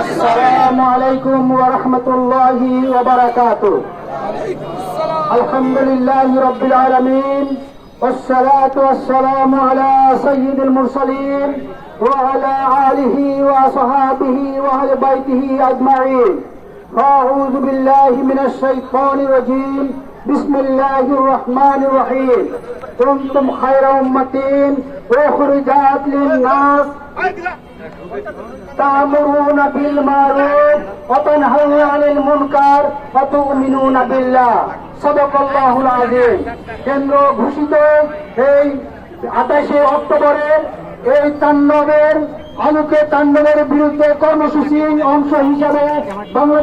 السلام عليكم ورحمة الله وبركاته. الحمد لله رب العالمين والصلاة والسلام على سيد المرسلين وعلى آله وصحابه وأهل بيته أجمعين. أعوذ بالله من الشيطان الرجيم. بسم الله الرحمن الرحيم كنتم خير أمة أخرجت للناس تأمرون بالمعروف وتنهون عن المنكر وتؤمنون بالله صدق الله العظيم কেন্দ্র ঘোষিত এই আঠাশে অক্টোবরের এই তাণ্ডবের আলোকে তাণ্ডবের বিরুদ্ধে কর্মসূচির অংশ হিসাবে বাংলাদেশ